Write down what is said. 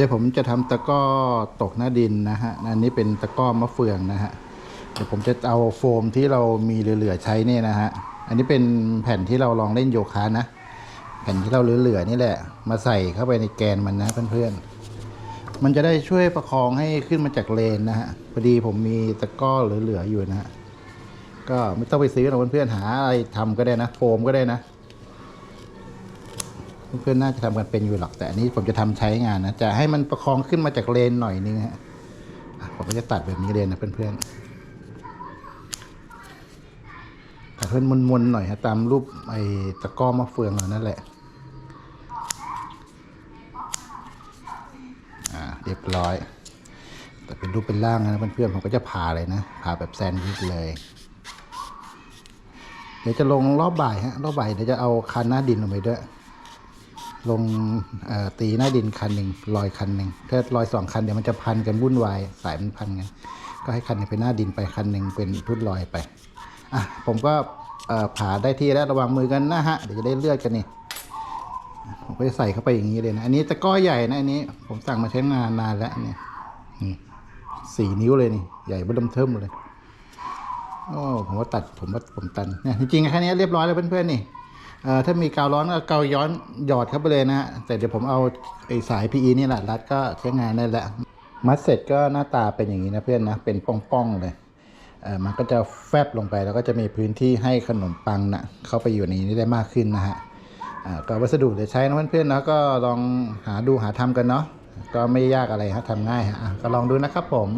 ดี๋ยวผมจะทำตะก้อตกหน้าดินนะฮะ อันนี้เป็นตะก้อมะเฟืองนะฮะ เดี๋ยวผมจะเอาโฟมที่เรามีเหลือๆใช้เนี่ยนะฮะ อันนี้เป็นแผ่นที่เราลองเล่นโยคะนะ แผ่นที่เราเหลือๆนี่แหละ มาใส่เข้าไปในแกนมันนะเพื่อนๆ มันจะได้ช่วยประคองให้ขึ้นมาจากเลนนะฮะ พอดีผมมีตะก้อเหลือๆอยู่นะฮะ ก็ไม่ต้องไปซื้อหรอกเพื่อนๆ หาอะไรทำก็ได้นะ โฟมก็ได้นะ เพื่อนๆน่าจะทำกันเป็นอยู่หรอกแต่อันนี้ผมจะทำใช้งานนะจะให้มันประคองขึ้นมาจากเลนหน่อยนึงฮะผมก็จะตัดแบบนี้เลยนะเพื่อนๆตัดเพื่อนมวนๆหน่อยฮะตามรูปไอ้ตะก้อมะเฟืองเรานั่นแหละอ่าเรียบร้อย แต่เป็นรูปเป็นร่างนะเพื่อนๆผมก็จะผ่าเลยนะผ่าแบบแซนด์วิชเลยเดี๋ยวจะลงรอบบ่ายฮะรอบบ่ายเดี๋ยวจะเอาคันหน้าดินลงไปด้วย ลงตีหน้าดินคันหนึ่งลอยคันหนึ่งถ้าลอยสองคันเดี๋ยวมันจะพันกันวุ่นวายสายมันพันกันก็ให้คันนึงเป็นหน้าดินไปคันหนึ่งเป็นทุ่นลอยไปอะผมก็ผ่าได้ที่แล้วระวังมือกันนะฮะเดี๋ยวจะได้เลือดกันนี่ผมก็จะใส่เข้าไปอย่างนี้เลยนะอันนี้ตะก้อใหญ่นะอันนี้ผมสั่งมาใช้งานนานแล้วเนี่ยสี่นิ้วเลยนี่ใหญ่เบิ่มเทิมเลยโอ้ผมว่าตัดผมว่าผมตันเนี่ยจริงๆแค่นี้เรียบร้อยแล้วเพื่อนๆนี่ ถ้ามีกาวร้อนก็กาวย้อนหยอดเข้าไปเลยนะฮะแต่เดี๋ยวผมเอาไอ้สาย PE นี่แหละรัดก็ใช้งานได้แล้วมัดเสร็จก็หน้าตาเป็นอย่างนี้นะเพื่อนนะเป็นป้องๆเลยเมันก็จะแฟบลงไปแล้วก็จะมีพื้นที่ให้ขนมปังนะเข้าไปอยู่ในนี้ได้มากขึ้นนะฮะก็วัสดุเดี๋ยวใช้นะเพื่อนๆนะก็ลองหาดูหาทำกันเนาะก็ไม่ยากอะไรฮะทำง่ายฮะก็ลองดูนะครับผม